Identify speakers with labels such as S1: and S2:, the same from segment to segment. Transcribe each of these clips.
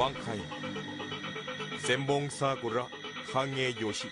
S1: บังไคเซมบงซากุระคาง
S2: เงโยชิ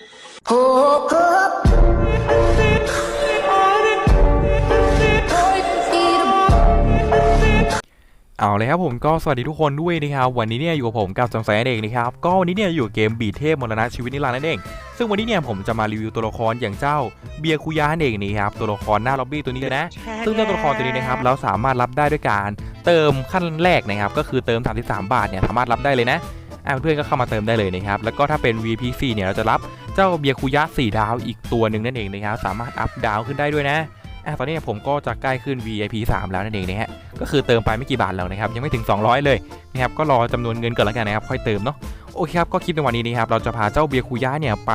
S2: อาเลยครับผมก็สวัสดีทุกคนด้วยนะครับวันนี้เนี่ยอยู่กับผมกับจำแสนเองนะครับก็วันนี้เนี่ยอยู่เกมบีเทพมรณะชีวิตนิรันดร์นั่นเอง ซึ่งวันนี้เนี่ยผมจะมารีวิวตัวละครอย่างเจ้าเบียร์คุยานั่นเองนี่ครับตัวละครหน้าล็อบบี้ตัวนี้เลยนะ ซึ่งเจ้าตัวละครตัวนี้นะครับเราสามารถรับได้ด้วยการเติมขั้นแรกนะครับก็คือเติม 33 บาทเนี่ยสามารถรับได้เลยนะอะเพื่อนๆก็เข้ามาเติมได้เลยนะครับแล้วก็ถ้าเป็น VPC เนี่ยเราจะรับเจ้าเบียร์คุยะ4ดาวอีกตัวหนึ่งนั่นเองนะครับสามารถอัพดาวขึ้นได้ด้วยนะ อะตอนนี้ผมก็จะใกล้ขึ้น VIP 3 แล้วนั่นเองนะฮะก็คือเติมไปไม่กี่บาทแล้วนะครับยังไม่ถึง 200 เลยนะครับก็รอจำนวนเงินก่อนแล้วกันนะครับค่อยเติมเนาะโอเคครับก็คลิปในวันนี้นะครับเราจะพาเจ้าเบียคุยะเนี่ยไป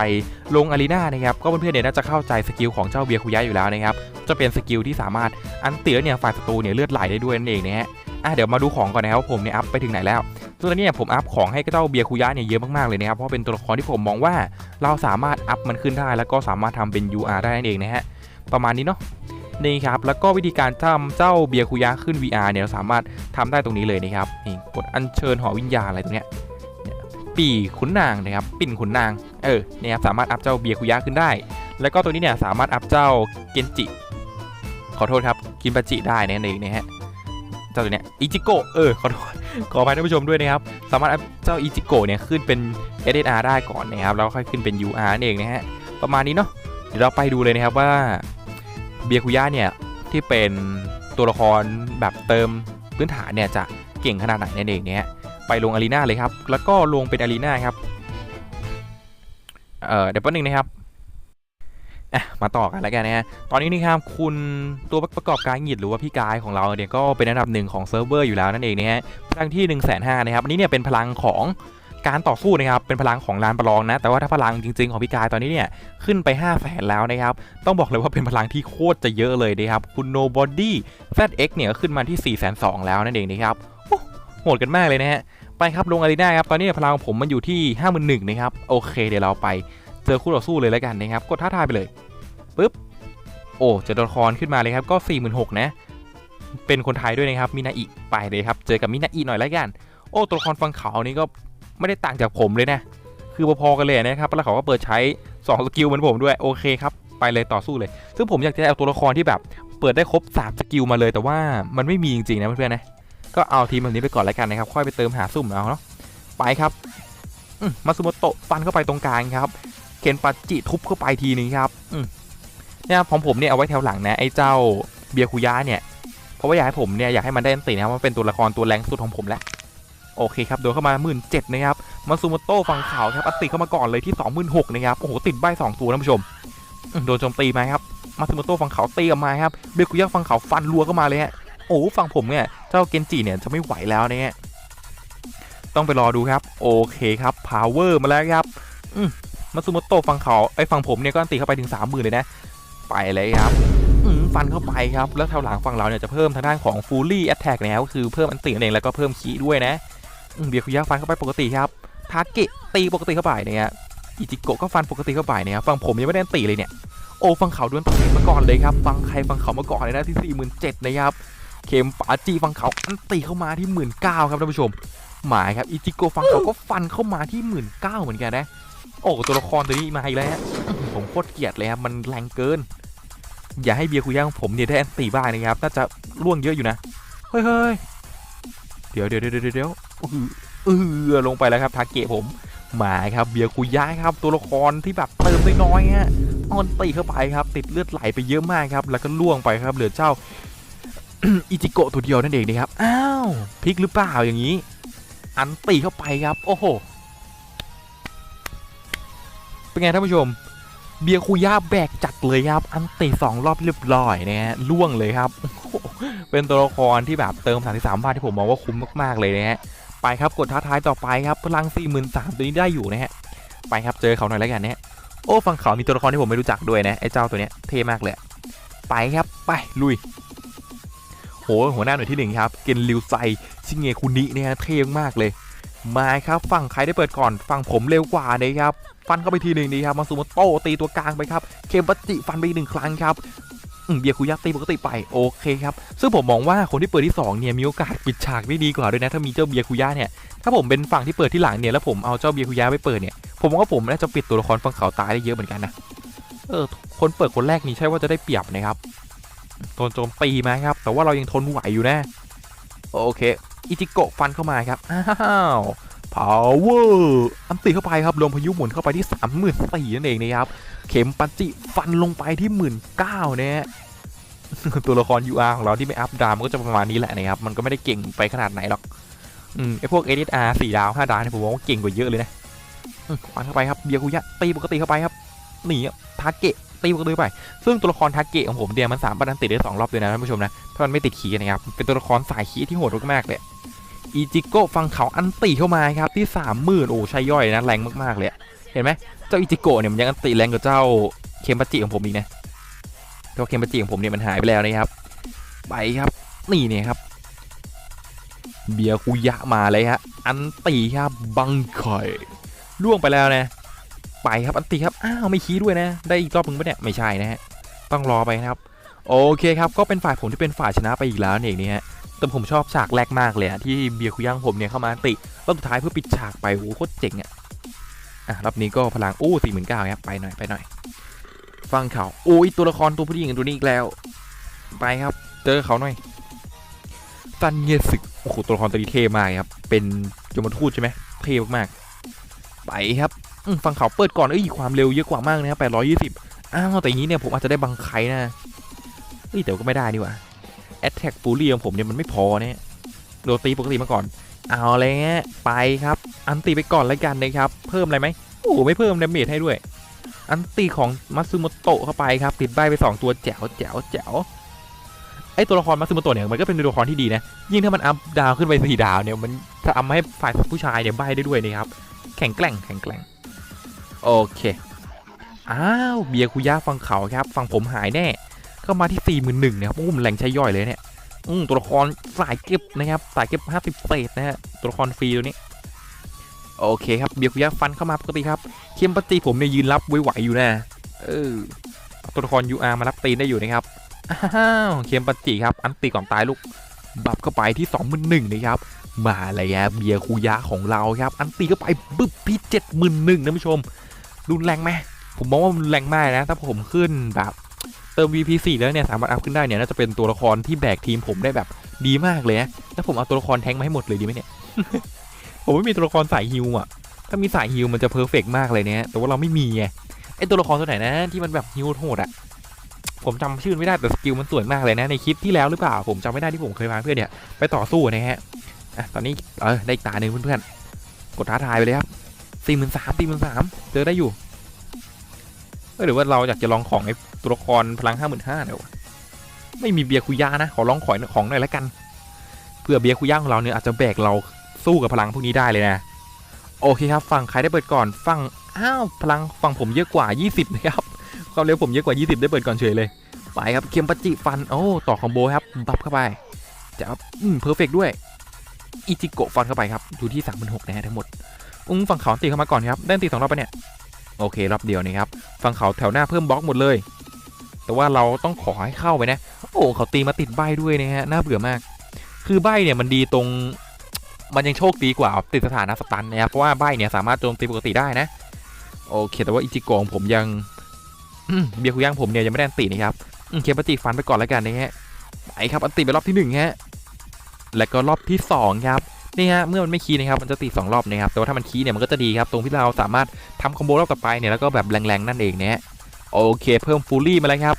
S2: ลงอารีนานะครับก็เพื่อนๆเนี่ยน่าจะเข้าใจสกิลของเจ้าเบียคุยะอยู่แล้วนะครับจะเป็นสกิลที่สามารถอันเตียเนี่ยฝ่ายศัตรูเนี่ยเลือดไหลได้ด้วยนั่นเองนะฮะอะเดี๋ยวมาดูของก่อนนะครับผมเนี่ยอัพไปถึงไหนแล้วซึ่งตอนนี้เนี่ยผมอัพของให้เจ้าเบียคุยะเนี่ยเยอะมากๆเลยนะครับเพราะเป็นตัวละครที่ผมมองว่าเราสามารถอัพมันขึ้นได้แล้วก็สามารถทำเป็น UR ได้นั่นเองนะฮะประมาณนี้เนาะ นี่ครับแล้วก็วิธีการทำเจ้าเบียคุยะขึ้น VR เนี่ยเราสามารถทำได้ตรงนี้เลยนะครับนี่กดอัญเชิญหอวิญญาณอะไรตรงเนี้ยปีขุนนางนะครับปิ่นขุนนางเออเนี่ยครับสามารถอัพเจ้าเบียคุยะขึ้นได้ แล้วก็ตัวนี้เนี่ยสามารถอัพเจ้าเกนจิ ขอโทษครับกินปาจิได้นั่นเองนะฮะเจ้าตัวเนี้ยอิจิโกเออขอโทษขออภัยท่านผู้ชมด้วยนะครับสามารถอัพเจ้าอิจิโกเนี่ยขึ้นเป็น SSR ได้ก่อนนะครับแล้วค่อยขึ้นเป็น UR นั่นเองนะฮะประมาณนี้เนาะเดี๋ยวเราไปดูเลยนะครับว่า เบียคุย่าเนี่ยที่เป็นตัวละครแบบเติมพื้นฐานเนี่ยจะเก่งขนาดไหนนั่นเองเนี่ยไปลงอารีนาเลยครับ แล้วก็ลงเป็นอารีนาครับ เออเดี๋ยวแป๊บนึงนะครับอะมาต่อกันแล้วกันนะฮะ ตอนนี้นี่ครับคุณตัวประกอบการหยิดหรือว่าพี่กายของเราเนี่ยก็เป็นอันดับหนึ่งของเซิร์ฟเวอร์อยู่แล้วนั่นเองนะฮะพลังที่1นึ่งแสนห้านะครับ อันนี้เนี่ยเป็นพลังของ การต่อสู้นะครับเป็นพลังของลานประลองนะ แต่ว่าถ้าพลังจริง ๆของพี่กายตอนนี้เนี่ยขึ้นไป5 0 0แสนแล้วนะครับ ต้องบอกเลยว่าเป็นพลังที่โคตรจะเยอะเลยนะครับ คุณ Nobody ZX เนี่ยก็ขึ้นมาที่4 2 0 0 0แล้วนั่นเองนะครับโหดกันมากเลยนะฮะ ไปครับลงอารีนาครับ ตอนนี้พลังของผมมันอยู่ที่51,000นะครับ โอเคเดี๋ยวเราไปเจอคู่ต่อสู้เลยแล้วกันนะครับ กดท้าทายไปเลยปึ๊บโอ้เจอตัวละครขึ้นมาเลยครับก็46,000นะเป็นคนไทยด้วยนะครับมินาอิไปเลยครับเจอกับมินาอิหน่อยแล้วกันโอ้ตัวละครฟังเขานี่ก็ ไม่ได้ต่างจากผมเลยนะ คือพอๆกันเลยนะครับแล้วเขาก็เปิดใช้ 2 สกิลเหมือนผมด้วยโอเคครับไปเลยต่อสู้เลย ซึ่งผมอยากจะเอาตัวละครที่แบบ เปิดได้ครบ 3 สกิลมาเลยแต่ว่ามันไม่มีจริงๆนะเพื่อนๆนะก็เอาทีมแบบนี้ไปก่อนแล้วกันนะครับค่อยไปเติมหาซุ่มเอาเนาะไปครับมาซุโมโตะฟันเข้าไปตรงกลางครับเคนปัจจิทุบเข้าไปทีนึงครับเนี่ยของผมเนี่ยเอาไว้แถวหลังนะไอ้เจ้าเบียคุยะเนี่ยเพราะว่าอยากให้ผมเนี่ยอยากให้มันได้อันตินะครับมันเป็นตัวละครตัวแรงสุดของผมแล้ว โอเคครับโดนเข้ามาหมื่นเจ็ดนะครับมาซูโมโต้ฝั่งขาวครับอัติเข้ามาก่อนเลยที่ 26,000นะครับโอ้โหติดใบสองตัวท่านผู้ชมโดนโจมตีมาครับมาซูโมโต้ฝั่งขาวตีกลับมาครับเบคุยะฝั่งขาวฟันรัวเข้ามาเลยฮะโอ้ฝั่งผมเนี่ยเจ้าเกนจิเนี่ยจะไม่ไหวแล้วเนะฮะต้องไปรอดูครับ โอเคครับพาวเวอร์มาแล้วครับอืมาซูโมโต้ฝั่งขาวไอ้ฝั่งผมเนี่ยก็อันติเข้าไปถึง 30,000 เลยนะ ไปเลยครับฟันเข้าไปครับ แล้วแถวหลังฝั่งเราเนี่ยจะเพิ่มทางด้านของ Fully Attack นะครับก็คือเพิ่มอันตินั่นเองแล้วก็เพิ่มคีด้วยนะ เบียคุยะฟันเข้าไปปกติครับทาเกะตีปกติเข้าไปเนี่ยอิจิโกะก็ฟันปกติเข้าไปเนี่ยครับฟังผมยังไม่ได้ตีเลยเนี่ยโอ้ฝั่งเขาดวลตีมาก่อนเลยครับฟังใครฟังเขามาก่อนเลยนะที่ 47,000นะครับเข็มปาจีฟังเขาอันตีเข้ามาที่19,000ครับท่านผู้ชม หมายครับอิจิโกะฟังเขาก็ฟันเข้ามาที่19,000เหมือนกันนะโอ้ตัวละครตัวนี้มาอีกแล้วฮะผมโคตรเกลียดเลยครับมันแรงเกิน อย่าให้เบียร์คุยะของผมเนี่ยได้อันตีบ้างนะครับน่าจะล่วงเยอะอยู่นะเฮ้ยเฮ้ยเดี๋ยวเดี๋ยวเดี๋ยวเดี๋ยว เอือลงไปแล้วครับทาเกะผมมาครับเบียร์คุยะครับ ตัวละครที่แบบเติมน้อยๆฮะออนตีเข้าไปครับ ติดเลือดไหลไปเยอะมากครับ แล้วก็ล่วงไปครับ เหลือเจ้าอิจิโกะตัวเดียวนั่นเองนะครับอ้าวพลิกหรือเปล่าอย่างนี้ อันตีเข้าไปครับ โอ้โหเป็นไงท่านผู้ชม เบียร์คุยะแบกจัดเลยครับ อันตีสองรอบเรียบร้อยนะฮะล่วงเลยครับเป็นตัวละครที่แบบเติม 33บาทที่ผมมองว่าคุ้มมากๆเลยนะฮะ ไปครับกดท้าทายต่อไปครับพลัง43,000ตัวนี้ได้อยู่นะฮะไปครับเจอเขาหน่อยแล้วกันเนี่ยโอ้ฝั่งเขามีตัวละครที่ผมไม่รู้จักด้วยนะไอ้เจ้าตัวเนี้ยเท่มากเลยไปครับไปลุยโหหัวหน้าหน่วยที่หนึ่งครับเกนริวไซชิเงคุนิเนี่ยเท่มากเลยมาครับฝั่งใครได้เปิดก่อนฝั่งผมเร็วกว่านะครับฟันเข้าไปทีหนึ่งดีครับมาซูโมโต้ตีตัวกลางไปครับเคมปัจจิฟันไปอีกหนึ่งครั้งครับ เบียร์คุยะตีปกติไปโอเคครับ ซึ่งผมมองว่าคนที่เปิดที่สองเนี่ยมีโอกาสปิดฉากได้ดีกว่าด้วยนะถ้ามีเจ้าเบียร์คุยะเนี่ยถ้าผมเป็นฝั่งที่เปิดที่หลังเนี่ยแล้วผมเอาเจ้าเบียร์คุยะไปเปิดเนี่ยผมว่าผมน่าจะปิดตัวละครฝั่งเขาตายได้เยอะเหมือนกันนะเออคนเปิดคนแรกนี่ใช่ว่าจะได้เปรียบนะครับโดนโจมตีมาครับ แต่ว่าเรายังทนไหวอยู่นะ โอเค อิจิโกะฟันเข้ามาครับ อ้าว พาวเวอร์อันตีเข้าไปครับลมพายุหมุนเข้าไปที่ 3 4 0 0 0นั่นเองนะครับ เข็มปัจจิฟันลงไปที่ 1 9 0 0 0นะฮะตัวละคร UR ของเราที่ไม่อัพดาวมันก็จะประมาณนี้แหละนะครับ มันก็ไม่ได้เก่งไปขนาดไหนหรอกอืมไอพวก SSR 4ดาว5ดาวเนี่ยผมว่าเก่งกว่าเยอะเลยนะฟันเข้าไปครับเบียร์คุยะตีปกติเข้าไปครับหนีทาเกะตีปกติไป ซึ่งตัวละครทาเกะของผมเนี่ยมันสามารถอันติได้สองรอบเลยนะท่านผู้ชมนะถ้ามันไม่ติดขีนะครับเป็นตัวละครสายขีที่โหดมากๆเลย อีจิโก้ฟังเขาอันติเข้ามาครับที่สามหมื่นโอ้ใช่ย่อยนะแรงมากๆเลยเห็นไหมเจ้าอีจิโก้เนี่ยมันยังอันติแรงกว่าเจ้าเคมปัจจิของผมอีกนะแต่ว่าเคมปัจจิของผมเนี่ยมันหายไปแล้วนะครับไปครับนี่เนี่ยครับ เบียคุยะมาเลยฮะอันติครับบังไข่ล่วงไปแล้วนะไปครับอันติครับอ้าวไม่คีด้วยนะ ได้อีกรอบมึงปะเนี่ยไม่ใช่นะฮะต้องรอไปนะครับ โอเคครับก็เป็นฝ่ายผมที่เป็นฝ่ายชนะไปอีกแล้วเนี่เองนี่ฮะ แต่ผมชอบฉากแรกมากเลยอะที่เบียร์คุย่างผมเนี่ยเข้ามาติรอบสุดท้ายเพื่อปิดฉากไปโหโคตรเจ๋งอะอะรอบนี้ก็พลังโอ้สี่หมื่นเก้าครับไปหน่อยไปหน่อย ฟังเขาโอ้ยตัวละครตัวผู้หญิงตัวนี้อีกแล้ว ไปครับ เจอเขาหน่อยซันเยสึกโอ้โหตัวละครตัวนี้เท่มากครับเป็นยมทูตใช่ไหมเท่มากๆไปครับฟังเขาเปิดก่อนเอ้ยความเร็วเยอะกว่ามากนะครับแปดร้อยยี่สิบอ้าวแต่อย่างนี้เนี่ยผมอาจจะได้บังไคนะเฮ้ยแต่ก็ไม่ได้นี่ว่า แอตแทกฟูลี่ของผมเนี่ยมันไม่พอเนี่ยโดนตีปกติมาก่อน เอาเลยฮะไปครับ อันตีไปก่อนแล้วกันนะครับ เพิ่มอะไรไหมโอ้ไม่เพิ่มดาเมจให้ด้วย อันตีของมัตสึโมโตะเข้าไปครับติดใบไป 2 ตัวแจ๋วแจ๋วแจ๋วไอตัวละครมัตสึโมโตะเนี่ยมันก็เป็นตัวละครที่ดีนะ ยิ่งถ้ามันอัพดาวขึ้นไปสี่ดาวเนี่ยมันจะทำให้ฝ่ายผู้ชายเนี่ยใบได้ด้วยนะครับ แข็งแกร่งแข็งแกร่งโอเคอ้าวเบียร์คุยะฟังเขาครับฟังผมหายแน่ เข้ามาที่4ี่หมื่นหนึ่งนะครับโอ้โหมันแรงใช้ย่อยเลยเนี่ยอืมตัวละครสายเก็บนะครับสายเก็บห้าสิบเศษนะฮะตัวละครฟรีตัวนี้ โอเคครับเบียร์คุยะฟันเข้ามาปกติครับเคมปตีผมเนี่ยยืนรับไหวๆอยู่นะเออตัวละคร UR มารับตีนได้อยู่นะครับอ้าวเคมปตีครับ อันตีก่อนตายลูกบับเข้าไปที่2 1 0 0 0นะครับ มาเลยครับเบียร์คุยะของเราครับ อันตีเข้าไปบึ๊บพี่เจ็ดหมื่นะผู้ชมรุนแรงไหมผมมองว่ามันแรงมากนะ ถ้าผมขึ้นแบบ เติม VP4 แล้วเนี่ยสามารถอัพขึ้นได้เนี่ยน่าจะเป็นตัวละครที่แบกทีมผมได้แบบดีมากเลยนะแล้วผมเอาตัวละครแทงมาให้หมดเลยดีไหมเนี่ยผมไม่มีตัวละครสายฮิวอะถ้ามีสายฮิวมันจะเพอร์เฟกมากเลยเนี่ยแต่ว่าเราไม่มีไงไอตัวละครตัวไหนนะที่มันแบบฮิวโหดอะผมจำชื่อไม่ได้แต่สกิลมันสวยมากเลยนะในคลิปที่แล้วหรือเปล่าผมจำไม่ได้ที่ผมเคยพาเพื่อนเนี่ยไปต่อสู้นะฮะอะตอนนี้เออได้อีกตาหนึ่งเพื่อนๆกดท้าทายไปเลยครับสี่หมื่นสามสี่หมื่นสามเจอได้อยู่ หรือว่าเราอยากจะลองของไอ้ตัวละครพลังห้าหมื่นห้าเดี๋ยวะไม่มีเบียร์คุยานะ ขอลองขอยของหน่อยละกันเพื่อเบียร์คุย่าของเราเนี่ยอาจจะแบกเราสู้กับพลังพวกนี้ได้เลยนะ โอเคครับฝั่งใครได้เปิดก่อนฝั่งอ้าวพลังฝั่งผมเยอะกว่า 20นะครับความเร็วผมเยอะกว่า 20 ได้เปิดก่อนเฉยเลยไปครับเคียมปัจจิฟันโอ้ต่อคอมโบครับบับเข้าไปจะอืมเพอร์เฟกด้วยอิจิโกะฟันเข้าไปครับอยู่ที่36,000นะฮะทั้งหมดอุ้งฝั่งเขาตีเข้ามาก่อนครับได้ตีสองรอบไปเนี่ย โอเครอบเดียวนะครับฝั่งเขาแถวหน้าเพิ่มบล็อกหมดเลย แต่ว่าเราต้องขอให้เข้าไปนะ โอ้เขาตีมาติดใบด้วยนะฮะน่าเบื่อมาก คือใบเนี่ยมันดีตรงมันยังโชคดีกว่าติดสถานะสตันนะครับเพราะว่าใบเนี่ยสามารถโจมตีปกติได้นะ โอเค แต่ว่าอิจิโกงผมยังเบียร์คุย่างผมเนี่ยยังไม่ได้อันตินะครับอืมเคปาจิฟันไปก่อนแล้วกันนะฮะไปครับอันติไปรอบที่หนึ่งฮะแล้วก็รอบที่สองครับ นี่ฮะเมื่อมันไม่คีนะครับมันจะตีสองรอบนะครับแต่ว่าถ้ามันคีเนี่ยมันก็จะดีครับตรงที่เราสามารถทำคอมโบรอบต่อไปเนี่ยแล้วก็แบบแรงๆนั่นเองเนี่ยโอเค เพิ่มฟูลี่มาแล้วครับ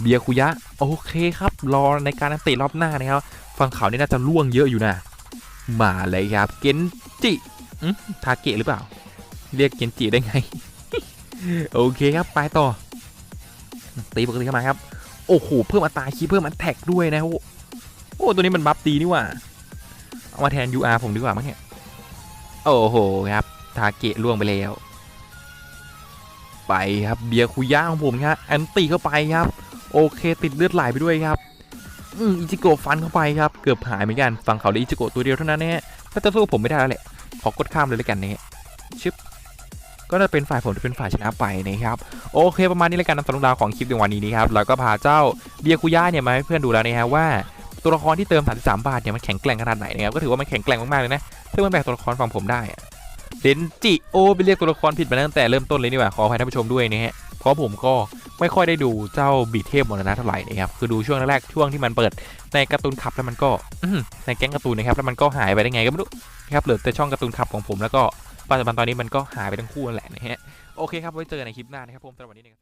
S2: เบียคุยะโอเคครับรอในการอันติรอบหน้านะครับฝั่งเขานี่น่าจะล่วงเยอะอยู่นะมาเลยครับเกนจิทาเกะหรือเปล่า เรียกเกนจิได้ไง โอเคครับไปต่อตีปกติเข้ามาครับ โอ้โหเพิ่มอัตราคีเพิ่มอันแท็กด้วยนะโอ้โอ้ตัวนี้มันบัฟตีนี่ว่า เอามาแทน UR ผมดีกว่ามั้งเนี่ย โอ้โหครับ ทาเกะล่วงไปแล้ว ไปครับเบียร์คุย่าของผมครับแอนตี้เข้าไปครับ โอเคติดเลือดไหลไปด้วยครับอืมอิจิโกะฟันเข้าไปครับ เกือบหายเหมือนกันฝั่งเขาได้อิจิโกะตัวเดียวเท่านั้นนะฮะถ้าจะสู้ผมไม่ได้แล้วแหละ ขอกดข้ามเลยแล้วกันนะฮะชึบก็จะเป็นฝ่ายผมที่เป็นฝ่ายชนะไปนะครับโอเคประมาณนี้แล้วกันสำหรับเรื่องราวของคลิปในวันนี้นะครับเราก็พาเจ้าเบียคุย่าเนี่ยมาให้เพื่อนดูแล้วนะฮะว่า ตัวละครที่เติม 33 บาทเนี่ยมันแข็งแกร่งขนาดไหนนะครับก็ถือว่ามันแข็งแกร่งมากๆเลยนะซึ่งมันแบกตัวละครฝั่งผมได้เดนจิโอไปเรียกตัวละครผิดมาตั้งแต่เริ่มต้นเลยนี่หว่าขออภัยท่านผู้ชมด้วยนะฮะเพราะผมก็ไม่ค่อยได้ดูเจ้าบีเทพมรณะเท่าไหร่นะครับคือดูช่วงแรกๆช่วงที่มันเปิดในการ์ตูนคับแล้วมันก็ในแก๊งการ์ตูนนะครับแล้วมันก็หายไปได้ไงก็ไม่รู้นะครับเหลือแต่ช่องการ์ตูนคับของผมแล้วก็ปัจจุบันตอนนี้มันก็หายไปทั้งคู่นั่นแหละนะฮะโอเคครับไว้เจอกันในคลิปหน้านะครับผมสำหรับวันนี้นะครับ